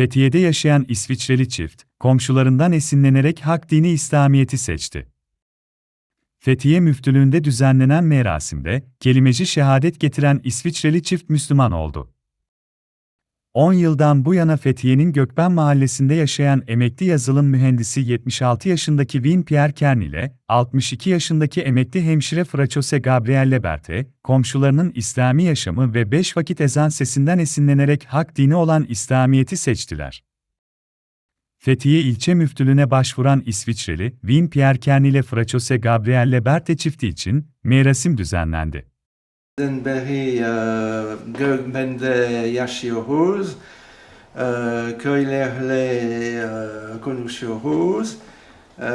Fethiye'de yaşayan İsviçreli çift, komşularından esinlenerek Hak Dini İslamiyet'i seçti. Fethiye Müftülüğü'nde düzenlenen merasimde, kelimeci şehadet getiren İsviçreli çift Müslüman oldu. 10 yıldan bu yana Fethiye'nin Gökben mahallesinde yaşayan emekli yazılım mühendisi 76 yaşındaki Win Pierre Kern ile 62 yaşındaki emekli hemşire Fraçose Gabrielle Leberte, komşularının İslami yaşamı ve 5 vakit ezan sesinden esinlenerek hak dini olan İslamiyet'i seçtiler. Fethiye ilçe müftülüğüne başvuran İsviçreli, Win Pierre Kern ile Fraçose Gabrielle Leberte çifti için merasim düzenlendi. Den beri e, Gökben'de yaşıyoruz. E, köylerle e, konuşuyoruz. E,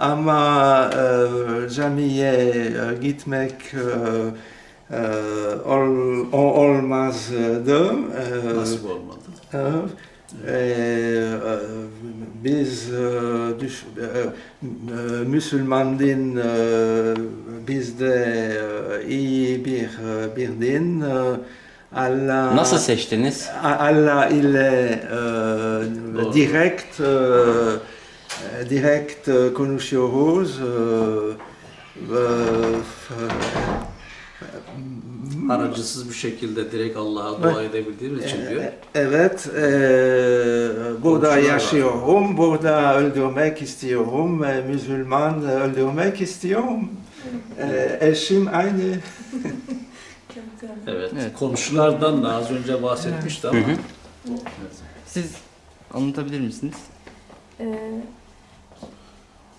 ama e, camiye e, gitmek e, e, ol, olmazdı. E, Nasip olmadı. Evet. Ee, e, biz e, düş, e, e, Müslümanın e, bizde e, bir e, bir din. E, Allah Nasıl seçtiniz? Allah ile e, Doğru. direkt e, e, direkt e, konuşuyoruz. E, e, Aracısız bir şekilde direkt Allah'a dua edebildiğimiz için diyor. E- Evet, e, burada Komşular var. yaşıyorum, burada öldürmek istiyorum, e, Müslüman öldürmek istiyorum. E, eşim aynı. Evet. Evet. Komşulardan da az önce bahsetmişti ama Siz anlatabilir misiniz? Ee,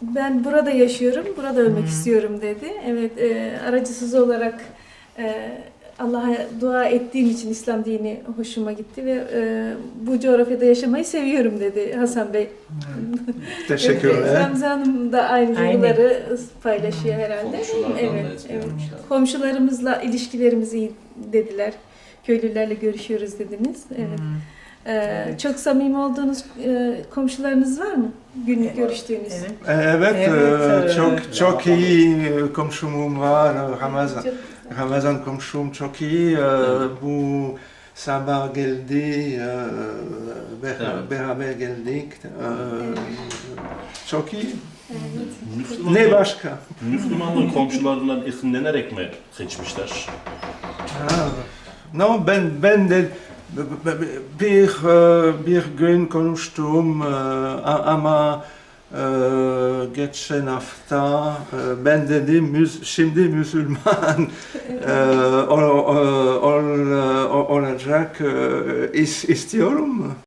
ben burada yaşıyorum, burada ölmek istiyorum dedi. Evet, e, aracısız olarak e, Allah'a dua ettiğim için İslam dini hoşuma gitti ve e, bu coğrafyada yaşamayı seviyorum dedi Hasan Bey. Teşekkürler. Ramza Hanım da aynı duyguları paylaşıyor herhalde. komşulardan da Evet, evet. Komşularımızla ilişkilerimiz iyi dediler. Köylülerle görüşüyoruz dediniz. Evet. Ee, çok samimi olduğunuz e, komşularınız var mı? Günlük görüştüğünüz. Evet. E, Evet, Evet, e, e, çok çok iyi komşum var, Ramazan. Çok- Ramazan komşum çok iyi. E, Bu sabah geldi, beraber, Evet. beraber geldik. E, Çok iyi. Evet. Müslüman, Ne başka? Müslümanlar komşularından esinlenerek mi seçmişler? Ha, No, ben ben de bir bir gün konuştum e, a- ama e, geçen hafta ben dedim şimdi Müslüman ol- ol- ol- olacak is- istiyorum.